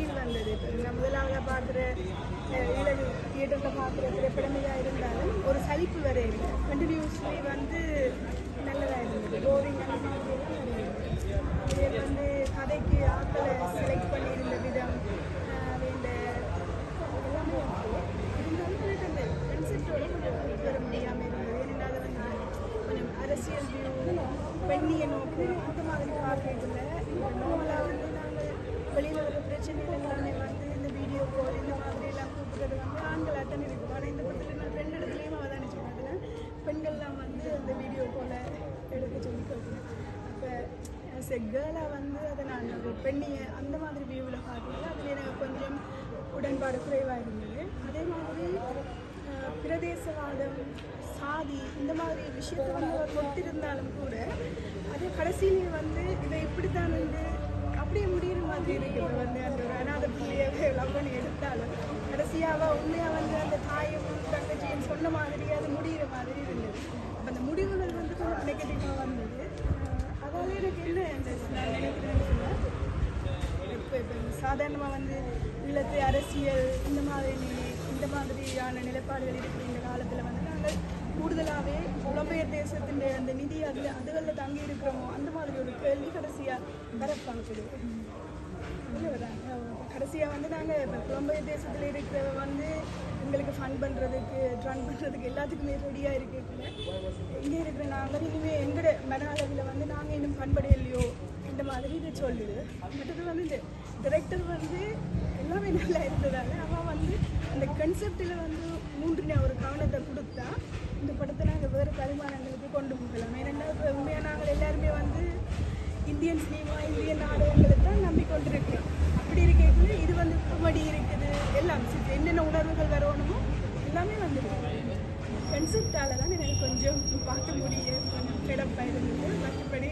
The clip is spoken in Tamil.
ஃபீல் வந்தது நான் முதலாக பார்க்குற இளவு தியேட்டரில் பார்க்குற திரைப்படமையாக இருந்தாலும் ஒரு சலிப்பு வர இல்லை கண்டினியூஸ்லி வந்து நல்லதாக இருந்தது போரிங் அது வந்து கதைக்கு ஆக்களை செலக்ட் பண்ணியிருந்த விதம் இந்த எல்லாமே இருந்தாலும் எனக்கு அந்த கன்செப்டோட முடியாமல் இருந்தது ஏன்னா அதை அரசியல் வியூ பெண்ணிய நோக்கு அந்த மாதிரி பார்க்கறதுல நார்மலாக வந்து வெளியில் வர பிரச்சனைகள் எல்லாமே வந்து இந்த வீடியோ கால் இந்த மாதிரி எல்லாம் கூப்பிடுறது வந்து ஆண்களாக தான் இருக்கும் ஆனால் இந்த படத்தில் நான் ரெண்டு இடத்துலையும் அவதானிச்சு பார்த்தேன் பெண்கள்லாம் வந்து அந்த வீடியோ காலை எடுக்க சொல்லி கேட்குறேன் அப்போ ஆஸ் எ கேர்ளாக வந்து அதை நான் ஒரு பெண்ணியை அந்த மாதிரி வியூவில் பார்க்கல அதில் எனக்கு கொஞ்சம் உடன்பாடு குறைவாக இருந்தது. அதே மாதிரி பிரதேசவாதம் சாதி இந்த மாதிரி விஷயத்தை வந்து அவர் தொட்டிருந்தாலும் கூட அதே கடைசியிலே வந்து இதை இப்படித்தான் வந்து அப்படியே முடிகிற மாதிரி இருக்குது வந்து அந்த ஒரு அநாத முடிவுகள் எடுத்தாலும் கடைசியாக உண்மையாக வந்து அந்த தாயும் தங்கச்சியும் சொன்ன மாதிரி அது முடிகிற மாதிரி இருந்தது. அந்த முடிவுகள் வந்து கொஞ்சம் நெகட்டிவாக வந்தது. அஹ் அதால எனக்கு என்ன அந்த நான் நினைக்கிறேன்னு சொன்னால் இப்போ இப்போ சாதாரணமாக வந்து இல்லத்து அரசியல் இந்த மாதிரி இந்த மாதிரியான நிலைப்பாடுகள் இருக்கிற இந்த காலத்தில் வந்து நாங்கள் கூடுதலாகவே புலம்பெயர் தேசத்தின் அந்த நிதி அதில் அதுகளில் தங்கி இருக்கிறோமோ அந்த மாதிரி ஒரு கேள்வி கடைசியாக வரப்பாங்க ஈஸியாக வந்து நாங்கள் இப்போ புலம்பெயர் தேசத்தில் இருக்கிற வந்து எங்களுக்கு ஃபன் பண்ணுறதுக்கு ட்ரன் பண்ணுறதுக்கு எல்லாத்துக்குமே ரெடியாக இருக்குது இங்கே இருக்கிற நாங்கள் இனிமேல் எங்களோட மன அளவில் வந்து நாங்கள் இன்னும் பண்படையலையோ இந்த மாதிரி இது சொல்லுது. மற்றது வந்து இந்த டிரெக்டர் வந்து எல்லாமே நல்லா இருந்ததால் அவன் வந்து அந்த கன்செப்டில் வந்து மூன்று ஒரு கவனத்தை கொடுத்தா இந்த படத்தை நாங்கள் வேறு பரிமாணங்களுக்கு கொண்டு போகலாம் ஏன்னா இப்போ உண்மையாக நாங்கள் எல்லாருமே வந்து இந்தியன் சினிமா இந்தியன் நாடகங்களை தான் நம்பிக்கொண்டிருக்கிறோம் அப்படி இருக்கக்குள்ள இது வந்து காமெடி இருக்குது. எல்லாம் என்னென்ன உணர்வுகள் வரணுமோ எல்லாமே வந்துருக்கு. கன்செப்டால தான் எனக்கு கொஞ்சம் பார்க்க முடியும் கொஞ்சம் கிடப்பாக இருந்தது மற்றபடி